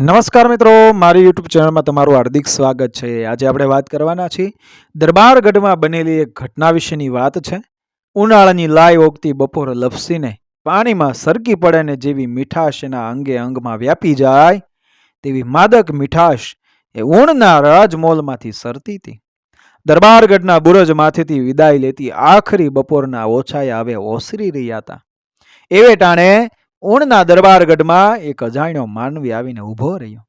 નમસ્કાર મિત્રો, મારી યુટ્યુબ ચેનલમાં તમારું હાર્દિક સ્વાગત છે. આજે આપણે વાત કરવાના છીએ, દરબારગઢમાં બનેલી એક ઘટના વિશેની વાત છે. ઉનાળાની લાય ઓગતી બપોર લપસીને પાણીમાં સરકી પડે ને જેવી મીઠાશ એના અંગે અંગમાં વ્યાપી જાય, તેવી માદક મીઠાશ એ ઊણના રાજમોલમાંથી સરતી હતી. દરબારગઢના બુરજમાંથી વિદાય લેતી આખરી બપોરના ઓછાએ હવે ઓસરી રહ્યા હતા. એવે ટાણે ઊણના દરબારગઢમાં એક અજાણ્યો માનવી આવીને ઊભો રહ્યો.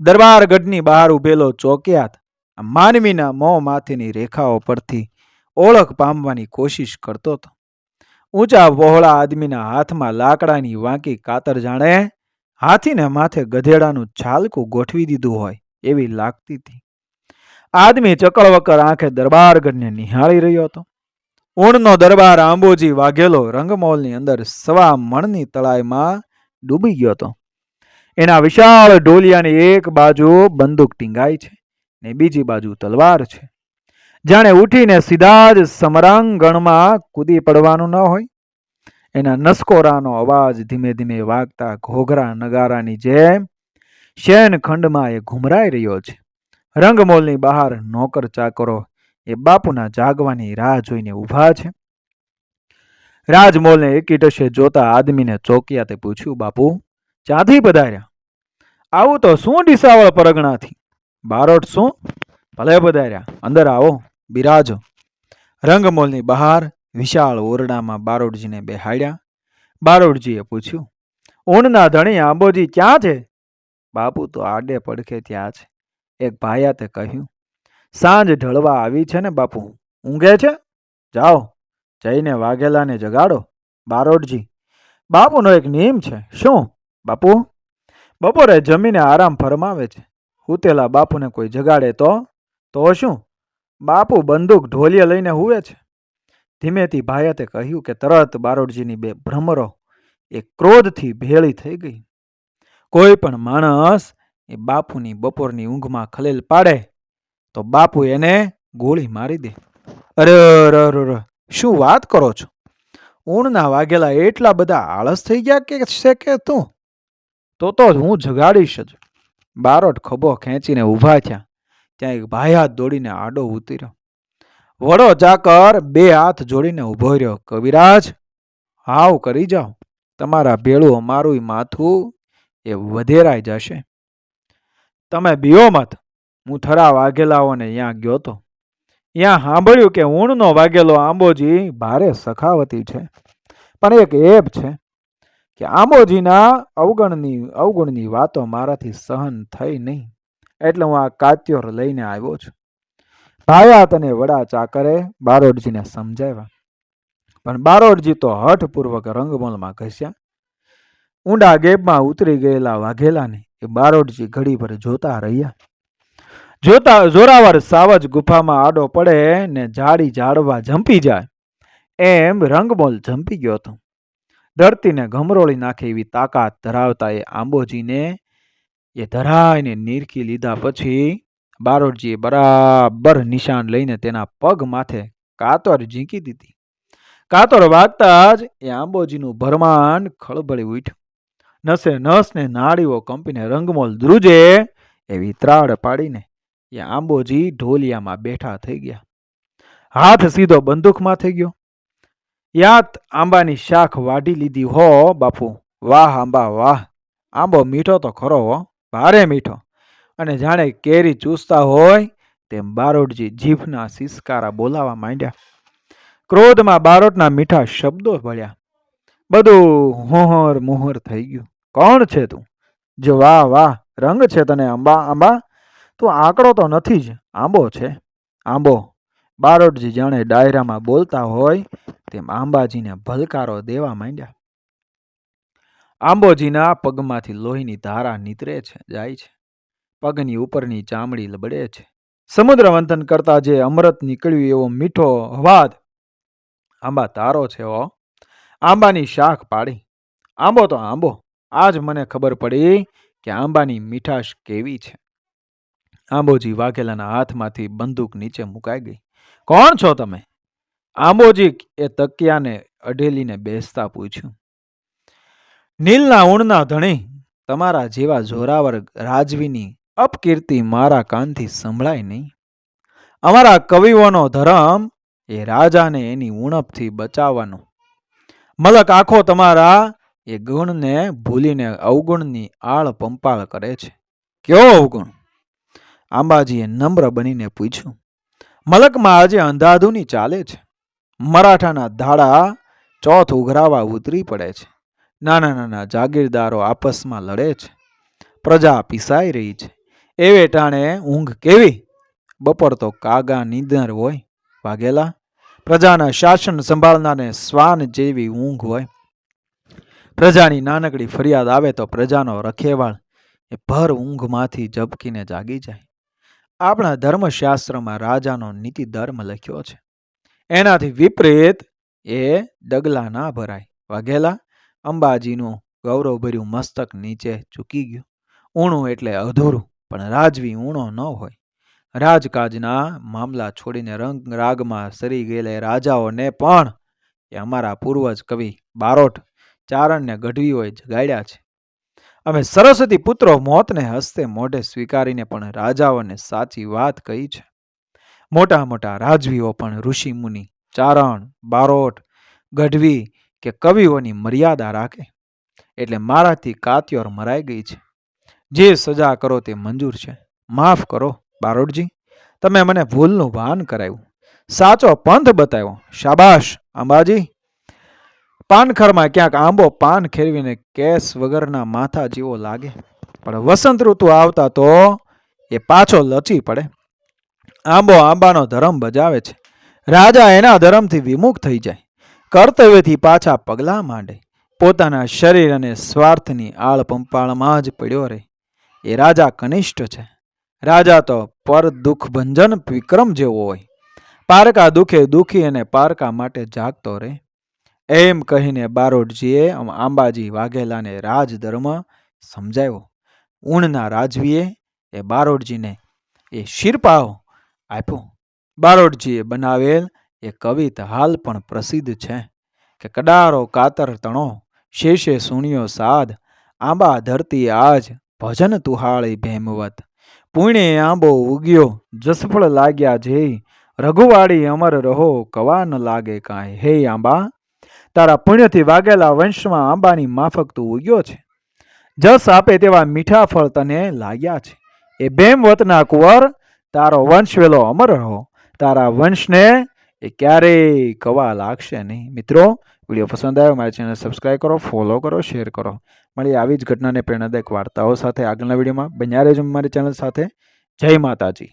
દરબારગઢની બહાર ઊભેલો ચોકિયાત માનવીના મોં માથેની રેખાઓ પરથી ઓળખ પામવાની કોશિશ કરતો હતો. ઊંચા વહોળા આદમીના હાથમાં લાકડાની વાંકી કાતર જાણે હાથીને માથે ગધેડાનું છાલકું ગોઠવી દીધું હોય એવી લાગતી હતી. આદમી ચકળવકર આંખે દરબારગઢને નિહાળી રહ્યો હતો. ઊણનો દરબાર આંબોજી વાઘેલો રંગમોલની અંદર સવા મણની તળાઈમાં ડૂબી ગયો હતો. એના વિશાળ ઢોલિયાની એક બાજુ બંદૂક ટીંગાઈ છે ને બીજી બાજુ તલવાર છે. જાણે ઉઠીને સીધા જ સમરાંગણમાં કૂદી પડવાનું ન હોય. એના નસકોરાનો અવાજ ધીમે ધીમે વાગતા ઘોઘરા નગારાની જેમ શયનખંડમાં એ ઘુમરાઈ રહ્યો છે. રંગમોલની બહાર નોકર ચાકરો એ બાપુના જાગવાની રાહ જોઈને ઊભા છે. રાજમોલને એકીટશે જોતા આદમીને ચોકિયાતે પૂછ્યું, બાપુ, ક્યાંથી પધાર્યા? આવું તો શું ડીસાવળ પરગણાથી? બારોટ શું? ભલે પધાર્યા, અંદર આવો, બિરાજો. રંગમોલની બહાર વિશાળ ઓરડામાં બારોટજીને બેહાડ્યા. બારોટજીએ પૂછ્યું, ઊનના ધણી આંબોજી ક્યાં છે? બાપુ, તો આડે પડખે ત્યાં છે. એક ભાયાતે કહ્યું સાંજ ઢળવા આવી છે ને બાપુ, ઊંઘે છે? જાઓ, જઈને વાઘેલાને જગાડો, બારોટજી. બાપુનો એક નિયમ છે, શું? બાપુ, બપોરે જમીને આરામ ફરમાવે છે. હુતેલા બાપુને કોઈ જગાડે તો? તો શું? બાપુ બંદૂક ઢોલિયા લઈને હુવે છે. ધીમેથી ભાયતે કહ્યું કે તરત બારોટજીની બે ભ્રમરો એ ક્રોધથી ભેળી થઈ ગઈ. કોઈ પણ માણસ એ બાપુની બપોરની ઊંઘમાં ખલેલ પાડે. તો બાપુ એને ગોળી મારી દે. અરે અરે શું વાત કરો છો? ઊણના વાઘેલા એટલા બધા આળસ થઈ ગયા કે છે કે તું? તો તો હું જગાડીશ જ. બારોટ ખભો ખેંચીને ઊભા થયા. ત્યાં એક ભાઈ હાથ દોડીને આડો ઉતર્યો. વડો ચાકર બે હાથ જોડીને ઊભો રહ્યો. કવિરાજ, હાવ કરી જાઓ. તમારા ભેળું અમારું માથું એ વધેરાઈ જશે. તમે બીઓ મત. હું થરા વાઘેલાઓને ત્યાં ગયો હતો ત્યાં સાંભળ્યું કે ઊણનો વાઘેલો આંબોજી ભારે સખાવતી છે. પણ એક એપ છે કે આંબોજીના અવગણની, અવગુણની વાતો મારાથી સહન થઈ નહીં. એટલે હું આ કાત્યોર લઈને આવ્યો છું. ભાયા તને વડા ચાકરે બારોડજીને સમજાવ્યા. પણ બારોડજી તો હઠપૂર્વક રંગમલમાં ઘસ્યા. ઊંડા ગેબમાં ઉતરી ગયેલા વાઘેલાને એ બારોડજી ઘડી પર જોતા રહ્યા. જોતા જોરાવર સાવજ ગુફામાં આડો પડે ને જાડી ઝાડવા ઝંપી જાય. એમ રંગમોલ ઝંપી ગયો હતો. ધરતીને ઘમરોળી નાખે એવી તાકાત ધરાવતા એ આંબોજીને, એ ધરાઈને નીરખી લીધા પછી બારોટજીએ બરાબર નિશાન લઈને તેના પગ માથે કાતર ઝીંકી દીધી. કાતર વાગતા જ એ આંબોજીનું ભરમાંડ ખળબળી ઉઠ્યું. નસે નસ ને નાડીઓ કંપીને રંગમોલ ધ્રુજે એવી ત્રાડ પાડીને એ આંબોજી ઢોલિયામાં બેઠા થઈ ગયા. હાથ સીધો બંદૂકમાં થઈ ગયો. યાત આંબાની શાખ વાઢી લીધી હો બાપુ. વાહ આંબા, વાહ. આંબો મીઠો તો ખરો હો, ભારે મીઠો. અને જાણે કેરી ચૂસતા હોય તેમ બારોટજી જીભના સિસકારા બોલાવા માંડ્યા. ક્રોધમાં બારોટના મીઠા શબ્દો ભળ્યા. બધું હોહર મોહર થઈ ગયું. કોણ છે તું? જો વાહ વાહ. રંગ છે તને આંબા આંબા. તું આંકડો તો નથી જ. આંબો છે. આંબો. બારોટજી જાણે ડાયરામાં બોલતા હોય તેમ આંબાજીને ભલકારો દેવા માંડ્યા. આંબોજીના પગમાંથી લોહીની ધારા નીતરે છે, જાય છે. પગની ઉપરની ચામડી લબડે છે. સમુદ્ર મંથન કરતા જે અમૃત નીકળ્યું એવો મીઠો અવાદ આંબા તારો છે ઓ આંબાની શાખ પાડી. આંબો તો આંબો. આજ મને ખબર પડી કે આંબાની મીઠાશ કેવી છે. આંબોજી વાઘેલાના હાથમાંથી બંદૂક નીચે મુકાઈ ગઈ. કોણ છો તમે? આંબોજી એ તકિયાને અઢેલીને બેસતા પૂછ્યું. નીલના ઊણના ધણી, તમારા જેવા જોરાવર રાજવીની અપકીર્તિ મારા કાનથી સંભળાય નહીં. અમારા કવિઓનો ધર્મ એ રાજાને એની ઉણપથી બચાવવાનો. મલક આખો તમારા એ ગુણને ભૂલીને અવગુણની આળ પંપાળ કરે છે. કયો અવગુણ? આંબાજીએ નમ્ર બનીને પૂછ્યું, મલકમાં આજે અંધાધૂની ચાલે છે? મરાઠાના ધાડા ચોથ ઉઘરાવા ઉતરી પડે છે. નાના નાના જાગીરદારો આપસમાં લડે છે. પ્રજા પીસાઈ રહી છે. એવે ટાણે ઊંઘ કેવી? બપોર તો કાગા નિંદર હોય. વાઘેલા, પ્રજાના શાસન સંભાળનારને શ્વાન જેવી ઊંઘ હોય. પ્રજાની નાનકડી ફરિયાદ આવે તો પ્રજાનો રખેવાળ એ ભર ઊંઘમાંથી ઝબકીને જાગી જાય. આપણા ધર્મશાસ્ત્રમાં રાજાનો નીતિ ધર્મ લખ્યો છે. એનાથી વિપરીત એ ડગલા ના ભરાય. વાઘેલા, અંબાજીનું ગૌરવભર્યું મસ્તક નીચે ચૂકી ગયું. ઊણું એટલે અધૂરું, પણ રાજવી ઊણો ન હોય. રાજકાજના મામલા છોડીને રંગ રાગમાં સરી ગયેલા રાજાઓને પણ એ અમારા પૂર્વજ કવિ બારોટ ચારણને ગઢવીઓએ જગાડ્યા છે. અમે સરસ્વતી પુત્રો મોતને હસ્તે મોઢે સ્વીકારીને પણ રાજાઓને સાચી વાત કહી છે. મોટા મોટા રાજવીઓ પણ ઋષિ મુનિ, ચારણ, બારોટ, ગઢવી કે કવિઓની મર્યાદા રાખે. એટલે મારાથી કાત્યોર મરાઈ ગઈ છે. જે સજા કરો તે મંજૂર છે. માફ કરો, બારોટજી. તમે મને ભૂલનું ભાન કરાવ્યું સાચો પંથ બતાવ્યો. શાબાશ, અંબાજી. પાનખરમાં ક્યાંક આંબો પાન ખેરવીને કેસ વગરના માથા જેવો લાગે. પણ વસંત ઋતુ આવતા તો એ પાછો લચી પડે. આંબો આંબાનો ધર્મ બજાવે છે. રાજા એના ધર્મથી વિમુખ થઈ જાય. કર્તવ્યથી પાછા પગલાં માંડે. પોતાના શરીર અને સ્વાર્થની આળ પંપાળમાં જ પડ્યો રહે. એ રાજા કનિષ્ઠ છે. રાજા તો પર દુઃખ ભંજન વિક્રમ જેવો હોય. પારકા દુઃખે દુઃખી અને પારકા માટે જાગતો રહે. એમ કહીને બારોટજીએ આંબાજી વાઘેલાને રાજધર્મ સમજાવ્યો ઊણના રાજવીએ એ બારોટજીને એ શિરપાવ આપ્યો. બારોટજીએ બનાવેલ એ કવિતા હાલ પણ પ્રસિદ્ધ છે કે કડારો કાતર તણો, શેષે સુણ્યો સાદ, આંબા ધરતી આજ, ભજન તુહાળી ભેમવત. પુણે આંબો ઉગ્યો, જસફળ લાગ્યા જે રઘુવાડી અમર રહો કવા ન લાગે કાંઈ, હે આંબા તારા પુણ્યથી વાગેલા વંશમાં આંબાની માફક તું ઉગ્યો છે. જસ આપે તેવા મીઠા ફળ તને લાગ્યા છે. એ ભેમવતના કુંવર, તારો વંશ વેલો અમર રહો. તારા વંશને એ ક્યારેય કવા લાગશે નહીં. મિત્રો, વીડિયો પસંદ આવ્યો મારી ચેનલ સબસ્ક્રાઈબ કરો ફોલો કરો શેર કરો. મળી આવી જ ઘટનાને પ્રેરણાદાયક વાર્તાઓ સાથે આગળના વિડીયોમાં. બન્યા રહેજો મારી ચેનલ સાથે. જય માતાજી.